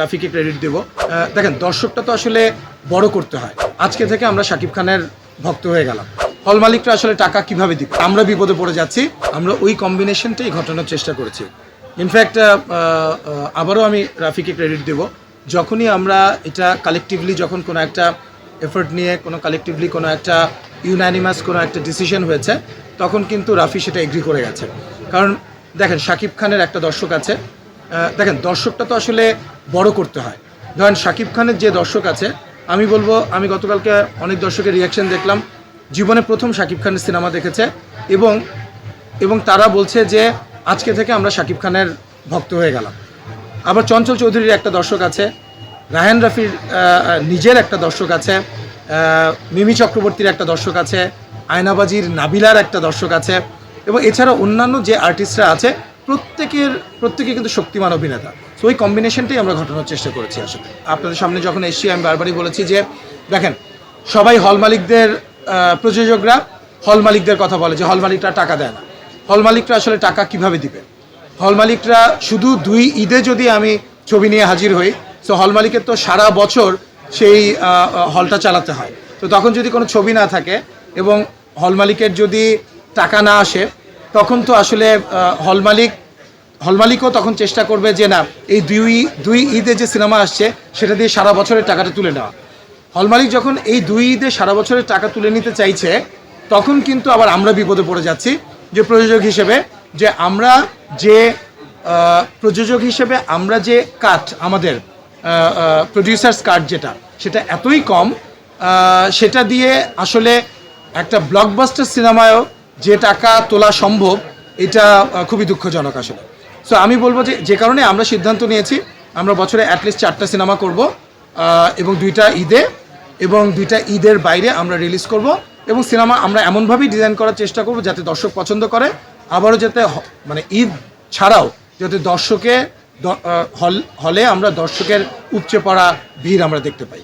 রাফিকে credit দেব। দেখেন, দর্শকটা তো আসলে বড় করতে হয়। আজকে থেকে আমরা শাকিব খানের ভক্ত হয়ে গেলাম। হল মালিকরা আসলে টাকা কীভাবে দিবে? আমরা বিপদে পড়ে যাচ্ছি, আমরা ওই কম্বিনেশনটাই ঘটানোর চেষ্টা করেছি। ইনফ্যাক্ট আবারও আমি রাফিকে ক্রেডিট দেব। যখনই আমরা এটা কালেকটিভলি যখন কোনো একটা এফোর্ট নিয়ে, কোনো কালেকটিভলি কোনো একটা ইউনানিমাস কোনো একটা ডিসিশন হয়েছে, তখন কিন্তু রাফি সেটা এগ্রি করে গেছে। কারণ, দেখেন শাকিব খানের একটা দর্শক আছে দেখেন, দর্শকটা তো আসলে বড় করতে হয়। ধরেন শাকিব খানের যে দর্শক আছে, আমি বলব, আমি গতকালকে অনেক দর্শকের রিয়াকশন দেখলাম। জীবনে প্রথম শাকিব খানের সিনেমা দেখেছে এবং এবং তারা বলছে যে, আজকে থেকে আমরা শাকিব খানের ভক্ত হয়ে গেলাম। আবার চঞ্চল চৌধুরীর একটা দর্শক আছে, রায়হান রাফির নিজের একটা দর্শক আছে মিমি চক্রবর্তীর একটা দর্শক আছে, আয়নাবাজির নাবিলার একটা দর্শক আছে, এবং এছাড়া অন্যান্য যে আর্টিস্টরা আছে প্রত্যেকের প্রত্যেকে কিন্তু শক্তিমান অভিনেতা। সো ওই কম্বিনেশনটাই আমরা ঘটানোর চেষ্টা করেছি আসলে। আপনাদের সামনে যখন এসছি, আমি বারবারই বলেছি যে, দেখেন, সবাই হল মালিকদের প্রযোজকরা হল মালিকদের কথা বলে যে হল মালিকরা টাকা দেয় না। হল মালিকরা আসলে টাকা কীভাবে দিবে? হল মালিকরা শুধু দুই ঈদে যদি আমি ছবি নিয়ে হাজির হই তো হল মালিকের তো সারা বছর সেই হলটা চালাতে হয়। তো তখন যদি কোনো ছবি না থাকে এবং হল মালিকের যদি টাকা না আসে তখন তো আসলে আহ, হল মালিক হল মালিকও তখন চেষ্টা করবে যে না এই দুই দুই ঈদে যে সিনেমা আসছে সেটা দিয়ে সারা বছরের টাকাটা তুলে নেওয়া। হল মালিক যখন এই দুই ঈদে সারা বছরের টাকা তুলে নিতে চাইছে তখন কিন্তু আবার আমরা বিপদে পড়ে যাচ্ছি যে প্রযোজক হিসেবে যে আমরা যে প্রযোজক হিসেবে আমরা যে কাট আমাদের প্রডিউসার্স কার্ড যেটা সেটা এতই কম সেটা দিয়ে আসলে একটা ব্লকবাস্টার সিনেমায়ও যে টাকা তোলা সম্ভব, এটা খুবই দুঃখজনক আসলে। সো আমি বলব যে যে কারণে আমরা সিদ্ধান্ত নিয়েছি, আমরা বছরে অ্যাটলিস্ট চারটা সিনেমা করব এবং দুইটা ঈদে, এবং দুইটা ঈদের বাইরে আমরা রিলিজ করব, এবং সিনেমা আমরা এমনভাবেই ডিজাইন করার চেষ্টা করব যাতে দর্শক পছন্দ করে, আবারও যাতে মানে ঈদ ছাড়াও যাতে দর্শকে হল, হলে আমরা দর্শকের উপচে পড়া ভিড় আমরা দেখতে পাই।